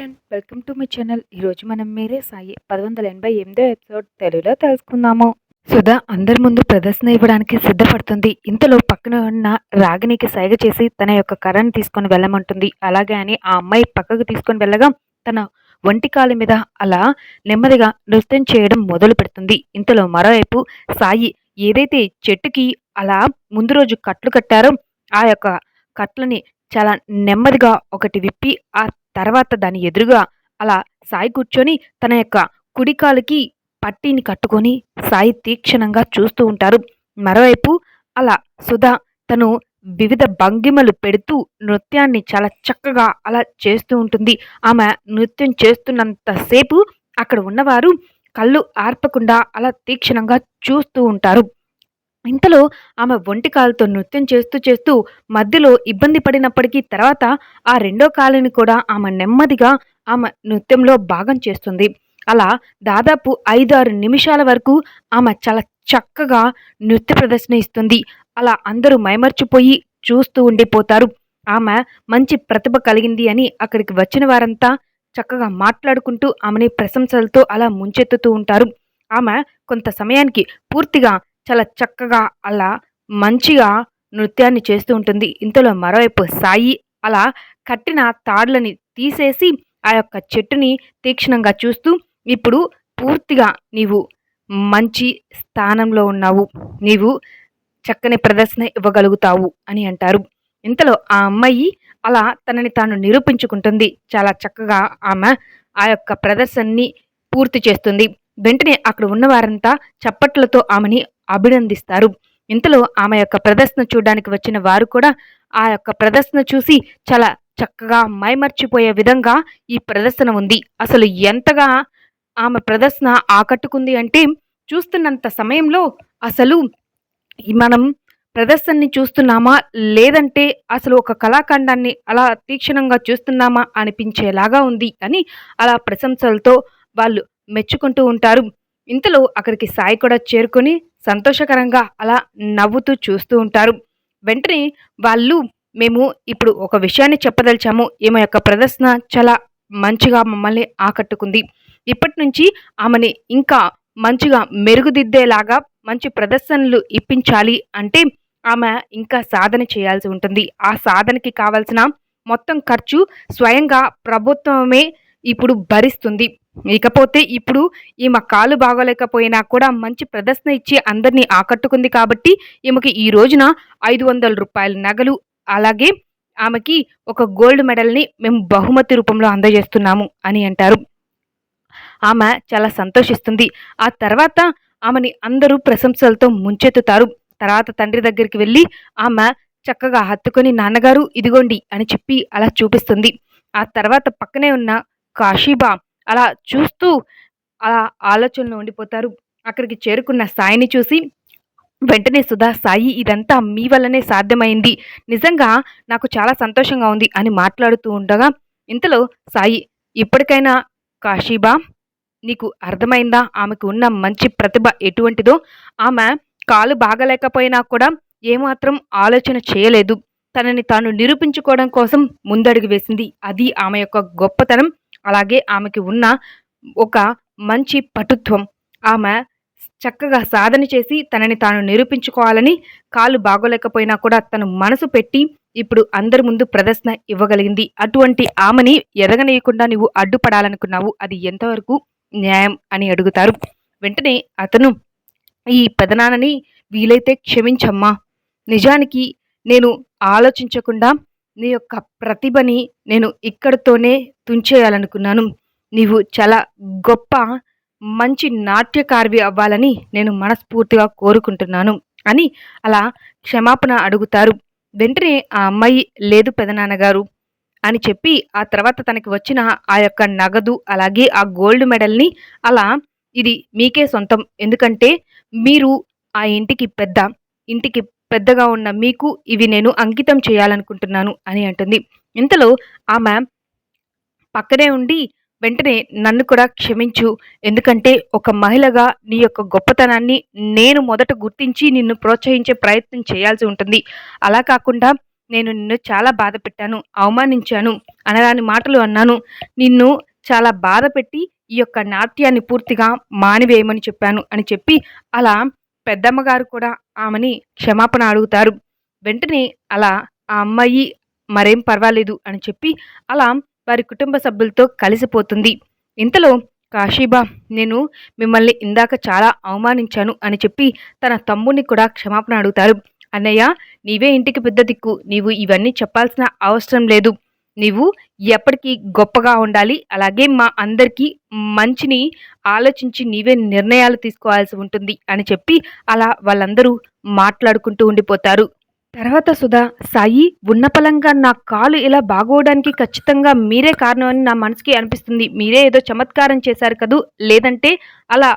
Friend welcome to my channel. ఈరోజు మనం మీరే సాయి పది వందల ఎనభై ఎనిమిదో ఎపిసోడ్ తెలుగులో తెలుసుకుందాము. సుధా అందరి ముందు ప్రదర్శన ఇవ్వడానికి సిద్ధపడుతుంది. ఇంతలో పక్కన ఉన్న రాగినికి సైగ చేసి తన యొక్క కర్రను తీసుకొని వెళ్ళమంటుంది. అలాగే అని ఆ అమ్మాయి పక్కకు తీసుకొని వెళ్ళగా తన ఒంటి కాలు మీద అలా నెమ్మదిగా నృత్యం చేయడం మొదలు పెడుతుంది. ఇంతలో మరోవైపు సాయి ఏదైతే చెట్టుకి అలా ముందు రోజు కట్లు కట్టారో ఆ యొక్క కట్లని చాలా నెమ్మదిగా ఒకటి విప్పి ఆ తర్వాత దాని ఎదురుగా అలా సాయి కూర్చొని తన యొక్క కుడికాలుకి పట్టీని కట్టుకొని సాయి తీక్షణంగా చూస్తూ ఉంటారు. మరోవైపు అలా సుధా తను వివిధ భంగిమలు పెడుతూ నృత్యాన్ని చాలా చక్కగా అలా చేస్తూ ఉంటుంది. ఆమె నృత్యం చేస్తున్నంతసేపు అక్కడ ఉన్నవారు కళ్ళు ఆర్పకుండా అలా తీక్షణంగా చూస్తూ ఉంటారు. ఇంతలో ఆమె ఒంటి కాలుతో నృత్యం చేస్తూ చేస్తూ మధ్యలో ఇబ్బంది పడినప్పటికీ తర్వాత ఆ రెండో కాలుని కూడా ఆమె నెమ్మదిగా ఆమె నృత్యంలో భాగం చేస్తుంది. అలా దాదాపు ఐదారు నిమిషాల వరకు ఆమె చాలా చక్కగా నృత్య ప్రదర్శన ఇస్తుంది. అలా అందరూ మైమర్చిపోయి చూస్తూ ఉండిపోతారు. ఆమె మంచి ప్రతిభ కలిగింది అని అక్కడికి వచ్చిన వారంతా చక్కగా మాట్లాడుకుంటూ ఆమెని ప్రశంసలతో అలా ముంచెత్తుతూ ఉంటారు. ఆమె కొంత సమయానికి పూర్తిగా చాలా చక్కగా అలా మంచిగా నృత్యాన్ని చేస్తూ ఉంటుంది. ఇంతలో మరోవైపు సాయి అలా కట్టిన తాడ్లని తీసేసి ఆ యొక్క చెట్టుని తీక్షణంగా చూస్తూ ఇప్పుడు పూర్తిగా నీవు మంచి స్థానంలో ఉన్నావు. నీవు చక్కని ప్రదర్శన ఇవ్వగలుగుతావు అని అంటారు. ఇంతలో ఆ అమ్మాయి అలా తనని తాను నిరూపించుకుంటుంది. చాలా చక్కగా ఆమె ఆ యొక్క ప్రదర్శనని పూర్తి చేస్తుంది. వెంటనే అక్కడ ఉన్నవారంతా చప్పట్లతో ఆమెని అభినందిస్తారు. ఇంతలో ఆమె యొక్క ప్రదర్శన చూడడానికి వచ్చిన వారు కూడా ఆ యొక్క ప్రదర్శన చూసి చాలా చక్కగా మైమర్చిపోయే విధంగా ఈ ప్రదర్శన ఉంది. అసలు ఎంతగా ఆమె ప్రదర్శన ఆకట్టుకుంది అంటే చూస్తున్నంత సమయంలో అసలు మనం ప్రదర్శనని చూస్తున్నామా? లేదంటే అసలు ఒక కళాఖండాన్ని అలా తీక్షణంగా చూస్తున్నామా? అనిపించేలాగా ఉంది అని అలా ప్రశంసలతో వాళ్ళు మెచ్చుకుంటూ ఉంటారు. ఇంతలో అక్కడికి సాయి కూడా చేరుకొని సంతోషకరంగా అలా నవ్వుతూ చూస్తూ ఉంటారు. వెంటనే వాళ్ళు మేము ఇప్పుడు ఒక విషయాన్ని చెప్పదలిచాము. ఈమె యొక్క ప్రదర్శన చాలా మంచిగా మమ్మల్ని ఆకట్టుకుంది. ఇప్పటి నుంచి ఆమెని ఇంకా మంచిగా మెరుగుదిద్దేలాగా మంచి ప్రదర్శనలు ఇప్పించాలి అంటే ఆమె ఇంకా సాధన చేయాల్సి ఉంటుంది. ఆ సాధనకి కావాల్సిన మొత్తం ఖర్చు స్వయంగా ప్రభుత్వమే ఇప్పుడు భరిస్తుంది. ఇకపోతే ఇప్పుడు ఈమె కాలు బాగోలేకపోయినా కూడా మంచి ప్రదర్శన ఇచ్చి అందరినీ ఆకట్టుకుంది కాబట్టి ఈమెకి ఈ రోజున ఐదు వందల రూపాయల నగలు అలాగే ఆమెకి ఒక గోల్డ్ మెడల్ని మేము బహుమతి రూపంలో అందజేస్తున్నాము అని అంటారు. ఆమె చాలా సంతోషిస్తుంది. ఆ తర్వాత ఆమెని అందరూ ప్రశంసలతో ముంచెత్తుతారు. తర్వాత తండ్రి దగ్గరికి వెళ్ళి ఆమె చక్కగా హత్తుకొని నాన్నగారు ఇదిగోండి అని చెప్పి అలా చూపిస్తుంది. ఆ తర్వాత పక్కనే ఉన్న కాశీబా అలా చూస్తూ అలా ఆలోచనలో ఉండిపోతారు. అక్కడికి చేరుకున్న సాయిని చూసి వెంటనే సుధా సాయి ఇదంతా మీ వల్లనే సాధ్యమైంది. నిజంగా నాకు చాలా సంతోషంగా ఉంది అని మాట్లాడుతూ ఉండగా ఇంతలో సాయి ఇప్పటికైనా కాశీబా నీకు అర్థమైందా? ఆమెకు ఉన్న మంచి ప్రతిభ ఎటువంటిదో? ఆమె కాలు బాగలేకపోయినా కూడా ఏమాత్రం ఆలోచన చేయలేదు. తనని తాను నిరూపించుకోవడం కోసం ముందడుగు వేసింది. అది ఆమె యొక్క గొప్పతనం. అలాగే ఆమెకి ఉన్న ఒక మంచి పటుత్వం. ఆమె చక్కగా సాధన చేసి తనని తాను నిరూపించుకోవాలని కాలు బాగోలేకపోయినా కూడా తను మనసు పెట్టి ఇప్పుడు అందరి ముందు ప్రదర్శన ఇవ్వగలిగింది. అటువంటి ఆమెని ఎదగనీయకుండా నువ్వు అడ్డుపడాలనుకున్నావు. అది ఎంతవరకు న్యాయం అని అడుగుతారు. వెంటనే అతను ఈ పెదనాన్నని వీలైతే క్షమించమ్మా. నిజానికి నేను ఆలోచించకుండా నీ యొక్క ప్రతిభని నేను ఇక్కడితోనే తుంచేయాలనుకున్నాను. నీవు చాలా గొప్ప మంచి నాట్యకారివి అవ్వాలని నేను మనస్ఫూర్తిగా కోరుకుంటున్నాను అని అలా క్షమాపణ అడుగుతారు. వెంటనే ఆ అమ్మాయి లేదు పెదనాన్నగారు అని చెప్పి ఆ తర్వాత తనకి వచ్చిన ఆ యొక్క నగదు అలాగే ఆ గోల్డ్ మెడల్ని అలా ఇది మీకే సొంతం. ఎందుకంటే మీరు ఆ ఇంటికి పెద్ద ఇంటికి పెద్దగా ఉన్న మీకు ఇవి నేను అంకితం చేయాలనుకుంటున్నాను అని అంటుంది. ఇంతలో ఆమె పక్కనే ఉండి వెంటనే నన్ను కూడా క్షమించు ఎందుకంటే ఒక మహిళగా నీ యొక్క గొప్పతనాన్ని నేను మొదట గుర్తించి నిన్ను ప్రోత్సహించే ప్రయత్నం చేయాల్సి ఉంటుంది. అలా కాకుండా నేను నిన్ను చాలా బాధ పెట్టాను అవమానించాను అనరాని మాటలు అన్నాను. నిన్ను చాలా బాధ పెట్టి ఈ యొక్క నాట్యాన్ని పూర్తిగా మానివేయమని చెప్పాను అని చెప్పి అలా పెద్దమ్మగారు కూడా ఆమెని క్షమాపణ అడుగుతారు. వెంటనే అలా ఆ అమ్మాయి మరేం పర్వాలేదు అని చెప్పి అలా వారి కుటుంబ సభ్యులతో కలిసిపోతుంది. ఇంతలో కాశీబా నేను మిమ్మల్ని ఇందాక చాలా అవమానించాను అని చెప్పి తన తమ్ముడిని కూడా క్షమాపణ అడుగుతారు. అన్నయ్య నీవే ఇంటికి పెద్ద దిక్కు. నీవు ఇవన్నీ చెప్పాల్సిన అవసరం లేదు. నీవు ఎప్పటికీ గొప్పగా ఉండాలి. అలాగే మా అందరికీ మంచిని ఆలోచించి నీవే నిర్ణయాలు తీసుకోవాల్సి ఉంటుంది అని చెప్పి అలా వాళ్ళందరూ మాట్లాడుకుంటూ ఉండిపోతారు. తర్వాత సుధా సాయి ఉన్నపలంగా నా కాలు ఇలా బాగోవడానికి ఖచ్చితంగా మీరే కారణం అని నా మనసుకి అనిపిస్తుంది. మీరే ఏదో చమత్కారం చేశారు కదూ? లేదంటే అలా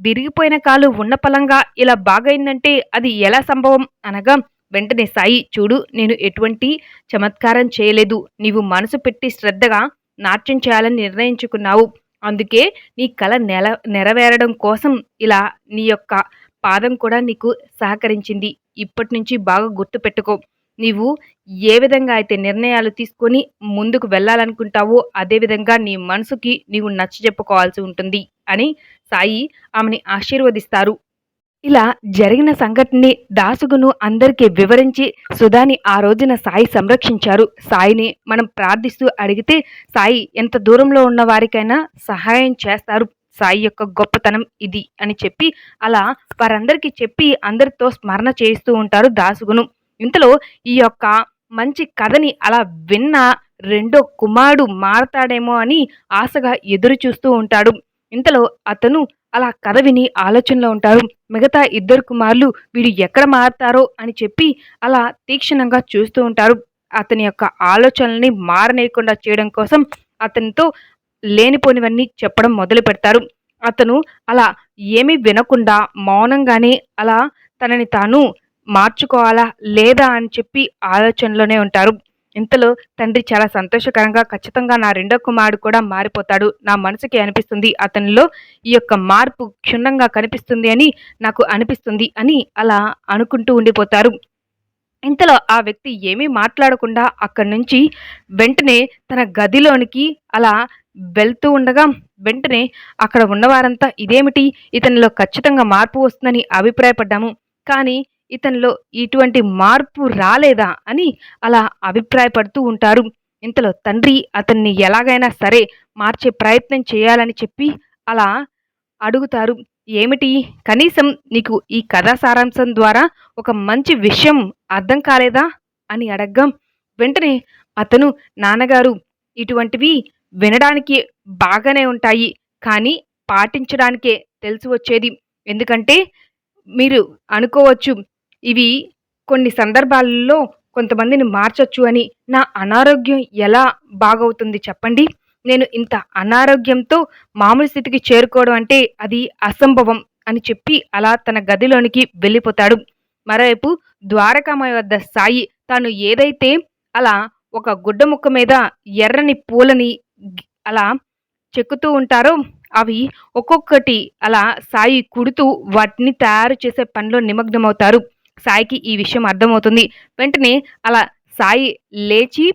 విరిగిపోయిన కాలు ఉన్నపలంగా ఇలా బాగైందంటే అది ఎలా సంభవం? అనగా వెంటనే సాయి చూడు నేను ఎటువంటి చమత్కారం చేయలేదు. నీవు మనసు పెట్టి శ్రద్ధగా నాట్యం చేయాలని నిర్ణయించుకున్నావు. అందుకే నీ కళ నెల నెరవేరడం కోసం ఇలా నీ యొక్క పాదం కూడా నీకు సహకరించింది. ఇప్పటి నుంచి బాగా గుర్తుపెట్టుకో నీవు ఏ విధంగా అయితే నిర్ణయాలు తీసుకొని ముందుకు వెళ్ళాలనుకుంటావో అదేవిధంగా నీ మనసుకి నీవు నచ్చ చెప్పుకోవాల్సి ఉంటుంది అని సాయి ఆమెని ఆశీర్వదిస్తారు. ఇలా జరిగిన సంఘటనని దాసుగును అందరికీ వివరించి సుధాని ఆ రోజున సాయి సంరక్షించారు. సాయిని మనం ప్రార్థిస్తూ అడిగితే సాయి ఎంత దూరంలో ఉన్న వారికైనా సహాయం చేస్తారు. సాయి యొక్క గొప్పతనం ఇది అని చెప్పి అలా వారందరికీ చెప్పి అందరితో స్మరణ చేస్తూ ఉంటారు దాసుగును. ఇంతలో ఈ యొక్క మంచి కథని అలా విన్న రెండో కుమారుడు మారతాడేమో అని ఆశగా ఎదురు చూస్తూ ఉంటాడు. ఇంతలో అతను అలా కథ విని ఆలోచనలో ఉంటారు. మిగతా ఇద్దరు కుమారులు వీడు ఎక్కడ మారతారో అని చెప్పి అలా తీక్షణంగా చూస్తూ ఉంటారు. అతని యొక్క ఆలోచనల్ని మారనేయకుండా చేయడం కోసం అతనితో లేనిపోనివన్నీ చెప్పడం మొదలు పెడతారు. అతను అలా ఏమీ వినకుండా మౌనంగానే అలా తనని తాను మార్చుకోవాలా లేదా అని చెప్పి ఆలోచనలోనే ఉంటారు. ఇంతలో తండ్రి చాలా సంతోషకరంగా ఖచ్చితంగా నా రెండో కుమారుడు కూడా మారిపోతాడు. నా మనసుకి అనిపిస్తుంది అతనిలో ఈ యొక్క మార్పు క్షుణ్ణంగా కనిపిస్తుంది అని నాకు అనిపిస్తుంది అని అలా అనుకుంటూ ఉండిపోతారు. ఇంతలో ఆ వ్యక్తి ఏమీ మాట్లాడకుండా అక్కడి నుంచి వెంటనే తన గదిలోనికి అలా వెళ్తూ ఉండగా వెంటనే అక్కడ ఉన్నవారంతా ఇదేమిటి? ఇతనిలో ఖచ్చితంగా మార్పు వస్తుందని అభిప్రాయపడ్డాము. కానీ ఇతనిలో ఇటువంటి మార్పు రాలేదా అని అలా అభిప్రాయపడుతూ ఉంటారు. ఇంతలో తండ్రి అతన్ని ఎలాగైనా సరే మార్చే ప్రయత్నం చేయాలని చెప్పి అలా అడుగుతారు. ఏమిటి? కనీసం నీకు ఈ కథా సారాంశం ద్వారా ఒక మంచి విషయం అర్థం కాలేదా? అని అడగ్గా వెంటనే అతను నాన్నగారు ఇటువంటివి వినడానికి బాగానే ఉంటాయి. కానీ పాటించడానికే తెలిసి వచ్చేది. ఎందుకంటే మీరు అనుకోవచ్చు ఇవి కొన్ని సందర్భాలలో కొంతమందిని మార్చొచ్చు అని నా అనారోగ్యం ఎలా బాగవుతుంది చెప్పండి? నేను ఇంత అనారోగ్యంతో మామూలు స్థితికి చేరుకోవడం అంటే అది అసంభవం అని చెప్పి అలా తన గదిలోనికి వెళ్ళిపోతాడు. మరోవైపు ద్వారకామయ వద్ద సాయి తాను ఏదైతే అలా ఒక గుడ్డ ముక్క మీద ఎర్రని పూలని అలా చెక్కుతూ ఉంటారో అవి ఒక్కొక్కటి అలా సాయి కుడుతూ వాటిని తయారు చేసే పనిలో నిమగ్నమవుతారు. సాయికి ఈ విషయం అర్థమవుతుంది. వెంటనే అలా సాయి లేచి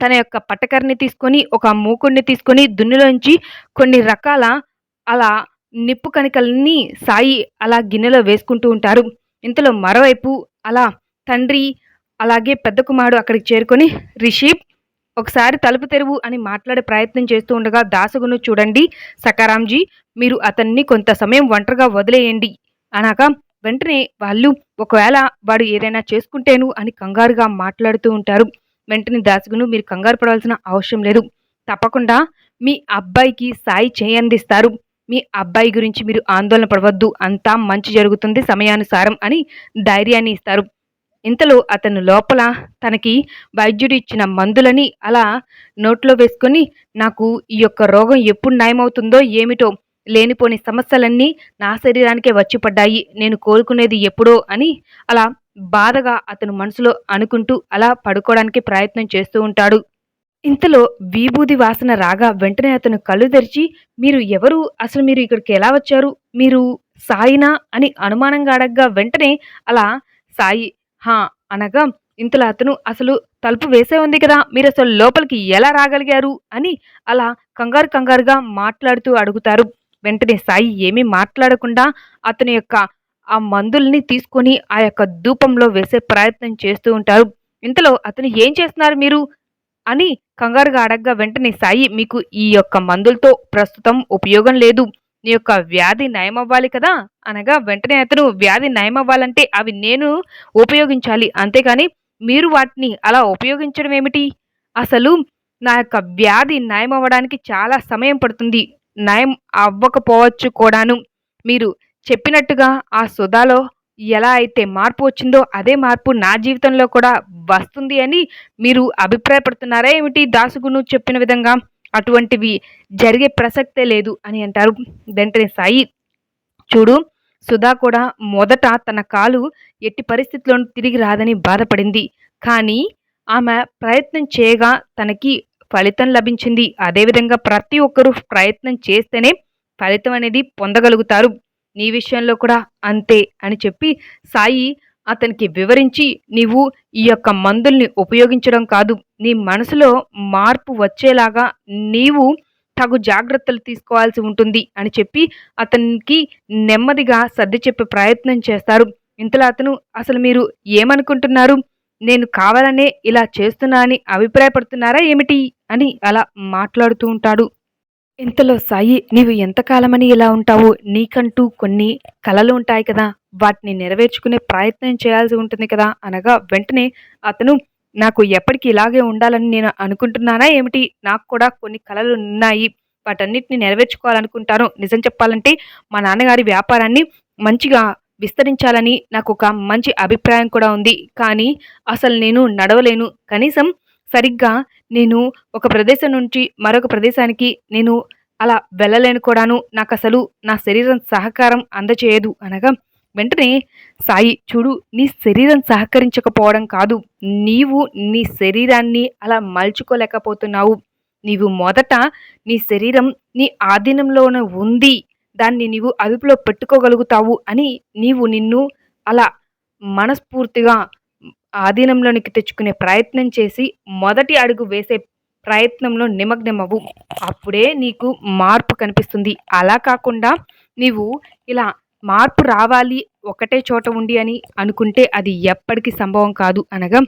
తన యొక్క పట్టకర్ని తీసుకొని ఒక మూకుడిని తీసుకొని దున్నులోంచి కొన్ని రకాల అలా నిప్పు కణికల్ని సాయి అలా గిన్నెలో వేసుకుంటూ ఉంటారు. ఇంతలో మరోవైపు అలా తండ్రి అలాగే పెద్ద కుమారుడు అక్కడికి చేరుకొని రిషీప్ ఒకసారి తలుపు తెరువు అని మాట్లాడే ప్రయత్నం చేస్తూ ఉండగా దాసగును చూడండి సకారాంజీ మీరు అతన్ని కొంత సమయం ఒంటరిగా వదిలేయండి అనగా వెంటనే వాళ్ళు ఒకవేళ వాడు ఏదైనా చేసుకుంటేను అని కంగారుగా మాట్లాడుతూ ఉంటారు. వెంటనే దాసగును మీరు కంగారు పడవలసిన అవసరం లేదు. తప్పకుండా మీ అబ్బాయికి సాయి చేయందిస్తారు మీ అబ్బాయి గురించి మీరు ఆందోళన పడవద్దు. అంతా మంచి జరుగుతుంది సమయానుసారం అని ధైర్యాన్ని ఇస్తారు. ఇంతలో అతను లోపల తనకి వైద్యుడు ఇచ్చిన మందులని అలా నోట్లో వేసుకొని నాకు ఈ యొక్క రోగం ఎప్పుడు నయమవుతుందో ఏమిటో లేనిపోని సమస్యలన్నీ నా శరీరానికే వచ్చి పడ్డాయి నేను కోలుకునేది ఎప్పుడో అని అలా బాధగా అతను మనసులో అనుకుంటూ అలా పడుకోవడానికి ప్రయత్నం చేస్తూ ఉంటాడు. ఇంతలో విభూది వాసన రాగా వెంటనే అతను కళ్ళు తెరిచి మీరు ఎవరు? అసలు మీరు ఇక్కడికి ఎలా వచ్చారు? మీరు సాయినా? అని అనుమానంగా అడగ్గా వెంటనే అలా సాయి హా అనగా ఇంతలో అతను అసలు తలుపు వేసే ఉంది కదా మీరు అసలు లోపలికి ఎలా రాగలిగారు? అని అలా కంగారు కంగారుగా మాట్లాడుతూ అడుగుతారు. వెంటనే సాయి ఏమీ మాట్లాడకుండా అతని యొక్క ఆ మందుల్ని తీసుకొని ఆ యొక్క ధూపంలో వేసే ప్రయత్నం చేస్తూ ఉంటారు. ఇంతలో అతను ఏం చేస్తున్నారు మీరు? అని కంగారుగా అడగ్గా వెంటనే సాయి మీకు ఈ యొక్క మందులతో ప్రస్తుతం ఉపయోగం లేదు. నీ యొక్క వ్యాధి నయమవ్వాలి కదా? అనగా వెంటనే అతను వ్యాధి నయమవ్వాలంటే అవి నేను ఉపయోగించాలి. అంతేకాని మీరు వాటిని అలా ఉపయోగించడం ఏమిటి? అసలు నా యొక్క వ్యాధి నయమవ్వడానికి చాలా సమయం పడుతుంది. నయం అవ్వకపోవచ్చు కూడాను. మీరు చెప్పినట్టుగా ఆ సుధాలో ఎలా అయితే మార్పు వచ్చిందో అదే మార్పు నా జీవితంలో కూడా వస్తుంది అని మీరు అభిప్రాయపడుతున్నారా ఏమిటి? దాసుగును చెప్పిన విధంగా అటువంటివి జరిగే ప్రసక్తే లేదు అని అంటారు వెంటనే సాయి. చూడు సుధా కూడా మొదట తన కాలు ఎట్టి పరిస్థితుల్లోనూ తిరిగి రాదని బాధపడింది. కానీ ఆమె ప్రయత్నం చేయగా తనకి ఫలితం లభించింది. అదేవిధంగా ప్రతి ఒక్కరూ ప్రయత్నం చేస్తేనే ఫలితం అనేది పొందగలుగుతారు. నీ విషయంలో కూడా అంతే అని చెప్పి సాయి అతనికి వివరించి నీవు ఈ యొక్క మందుల్ని ఉపయోగించడం కాదు. నీ మనసులో మార్పు వచ్చేలాగా నీవు తగు జాగ్రత్తలు తీసుకోవాల్సి ఉంటుంది అని చెప్పి అతనికి నెమ్మదిగా సర్ది చెప్పే ప్రయత్నం చేస్తారు. ఇంతలో అతను అసలు మీరు ఏమనుకుంటున్నారు? నేను కావాలనే ఇలా చేస్తున్నా అని అభిప్రాయపడుతున్నారా ఏమిటి అని అలా మాట్లాడుతూ ఉంటాడు. ఇంతలో సాయి నీవు ఎంతకాలమని ఇలా ఉంటావు? నీకంటూ కొన్ని కలలు ఉంటాయి కదా. వాటిని నెరవేర్చుకునే ప్రయత్నం చేయాల్సి ఉంటుంది కదా. అనగా వెంటనే అతను నాకు ఎప్పటికీ ఇలాగే ఉండాలని నేను అనుకుంటున్నానా ఏమిటి? నాకు కూడా కొన్ని కళలు ఉన్నాయి. వాటన్నిటిని నెరవేర్చుకోవాలనుకుంటాను. నిజం చెప్పాలంటే మా నాన్నగారి వ్యాపారాన్ని మంచిగా విస్తరించాలని నాకు ఒక మంచి అభిప్రాయం కూడా ఉంది. కానీ అసలు నేను నడవలేను. కనీసం సరిగ్గా నేను ఒక ప్రదేశం నుంచి మరొక ప్రదేశానికి నేను అలా వెళ్ళలేను కూడాను. నాకు అసలు నా శరీరం సహకారం అందచేయదు అనగా వెంటనే సాయి చూడు నీ శరీరం సహకరించకపోవడం కాదు. నీవు నీ శరీరాన్ని అలా మలుచుకోలేకపోతున్నావు. నీవు మొదట నీ శరీరం నీ ఆధీనంలోనే ఉంది. దాన్ని నీవు అదుపులో పెట్టుకోగలుగుతావు అని నీవు నిన్ను అలా మనస్ఫూర్తిగా ఆధీనంలోనికి తెచ్చుకునే ప్రయత్నం చేసి మొదటి అడుగు వేసే ప్రయత్నంలో నిమగ్నమవు అప్పుడే నీకు మార్పు కనిపిస్తుంది. అలా కాకుండా నీవు ఇలా మార్పు రావాలి ఒకటే చోట ఉండి అని అనుకుంటే అది ఎప్పటికీ సంభవం కాదు అనగా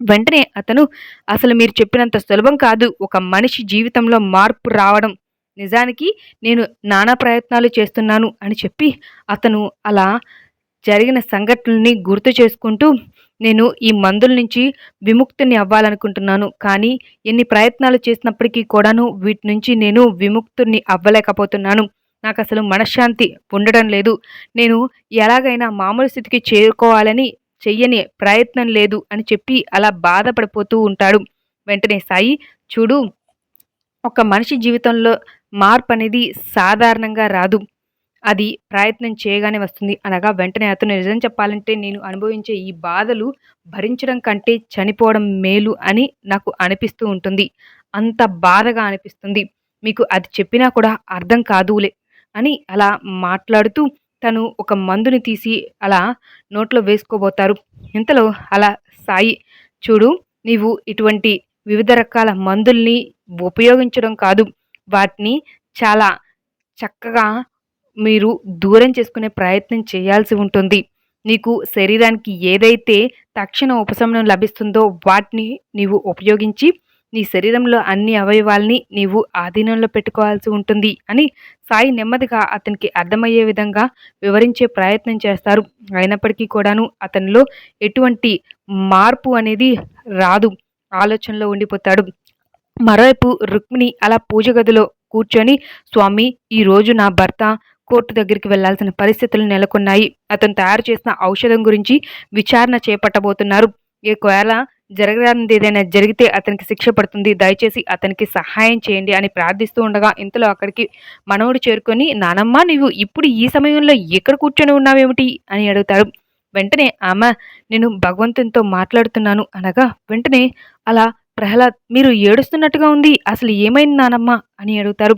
వెంటనే అతను అసలు మీరు చెప్పినంత సులభం కాదు. ఒక మనిషి జీవితంలో మార్పు రావడం నిజానికి నేను నానా ప్రయత్నాలు చేస్తున్నాను అని చెప్పి అతను అలా జరిగిన సంఘటనల్ని గుర్తు చేసుకుంటూ నేను ఈ మందుల నుంచి విముక్తిని అవ్వాలనుకుంటున్నాను. కానీ ఎన్ని ప్రయత్నాలు చేసినప్పటికీ కూడాను వీటి నుంచి నేను విముక్తుని అవ్వలేకపోతున్నాను. నాకు అసలు మనశ్శాంతి ఉండడం లేదు. నేను ఎలాగైనా మామూలు స్థితికి చేరుకోవాలని చెయ్యని ప్రయత్నం లేదు అని చెప్పి అలా బాధపడిపోతూ ఉంటాడు. వెంటనే సాయి చూడు ఒక మనిషి జీవితంలో మార్పు అనేది సాధారణంగా రాదు. అది ప్రయత్నం చేయగానే వస్తుంది. అనగా వెంటనే అతను నిజం చెప్పాలంటే నేను అనుభవించే ఈ బాధలు భరించడం కంటే చనిపోవడం మేలు అని నాకు అనిపిస్తూ ఉంటుంది. అంత బాధగా అనిపిస్తుంది. మీకు అది చెప్పినా కూడా అర్థం కాదులే అని అలా మాట్లాడుతూ తను ఒక మందుని తీసి అలా నోట్లో వేసుకోబోతారు. ఇంతలో అలా సాయి చూడు నీవు ఇటువంటి వివిధ రకాల మందుల్ని ఉపయోగించడం కాదు. వాటిని చాలా చక్కగా మీరు దూరం చేసుకునే ప్రయత్నం చేయాల్సి ఉంటుంది. నీకు శరీరానికి ఏదైతే తక్షణ ఉపశమనం లభిస్తుందో వాటిని నీవు ఉపయోగించి నీ శరీరంలో అన్ని అవయవాల్ని నీవు ఆధీనంలో పెట్టుకోవాల్సి ఉంటుంది అని సాయి నెమ్మదిగా అతనికి అర్థమయ్యే విధంగా వివరించే ప్రయత్నం చేస్తారు. అయినప్పటికీ కూడాను అతనిలో ఎటువంటి మార్పు అనేది రాదు. ఆలోచనలో ఉండిపోతాడు. మరోవైపు రుక్మిణి అలా పూజ గదిలో కూర్చొని స్వామి ఈరోజు నా భర్త కోర్టు దగ్గరికి వెళ్ళాల్సిన పరిస్థితులు నెలకొన్నాయి. అతను తయారు చేసిన ఔషధం గురించి విచారణ చేపట్టబోతున్నారు. ఒకవేళ జరగరానిది ఏదైనా జరిగితే అతనికి శిక్ష పడుతుంది. దయచేసి అతనికి సహాయం చేయండి అని ప్రార్థిస్తూ ఉండగా ఇంతలో అక్కడికి మనవుడు చేరుకొని నానమ్మ నీవు ఇప్పుడు ఈ సమయంలో ఎక్కడ కూర్చొని ఉన్నావేమిటి? అని అడుగుతాడు వెంటనే ఆమె నేను భగవంతునితో మాట్లాడుతున్నాను అనగా వెంటనే అలా ప్రహ్లాద్ మీరు ఏడుస్తున్నట్టుగా ఉంది. అసలు ఏమైంది నానమ్మ? అని అడుగుతారు.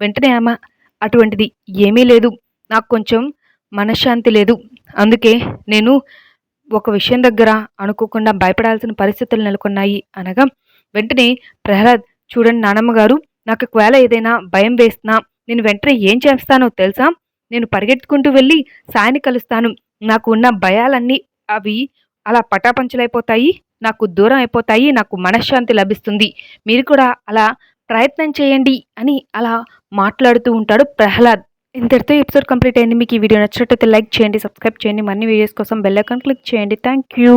వెంటనే ఆమె అటువంటిది ఏమీ లేదు. నాకు కొంచెం మనశ్శాంతి లేదు. అందుకే నేను ఒక విషయం దగ్గర అనుకోకుండా భయపడాల్సిన పరిస్థితులు నెలకొన్నాయి అనగా వెంటనే ప్రహ్లాద్ చూడండి నానమ్మ గారు నాకు ఒకవేళ ఏదైనా భయం వేస్తున్నా నేను వెంటనే ఏం చేస్తానో తెలుసా? నేను పరిగెత్తుకుంటూ వెళ్ళి సాయిని కలుస్తాను. నాకు ఉన్న భయాలన్నీ అవి అలా పటాపంచలైపోతాయి. నాకు దూరం అయిపోతాయి నాకు మనశ్శాంతి లభిస్తుంది మీరు కూడా అలా ప్రయత్నం చేయండి అని అలా మాట్లాడుతూ ఉంటాడు ప్రహ్లాద్. ఇంతటితో ఎపిసోడ్ కంప్లీట్ అయింది. మీకు ఈ వీడియో నచ్చినట్లయితే లైక్ చేయండి సబ్స్క్రైబ్ చేయండి. మరిన్ని వీడియోస్ కోసం బెల్ ఐకాన్ క్లిక్ చేయండి. Thank you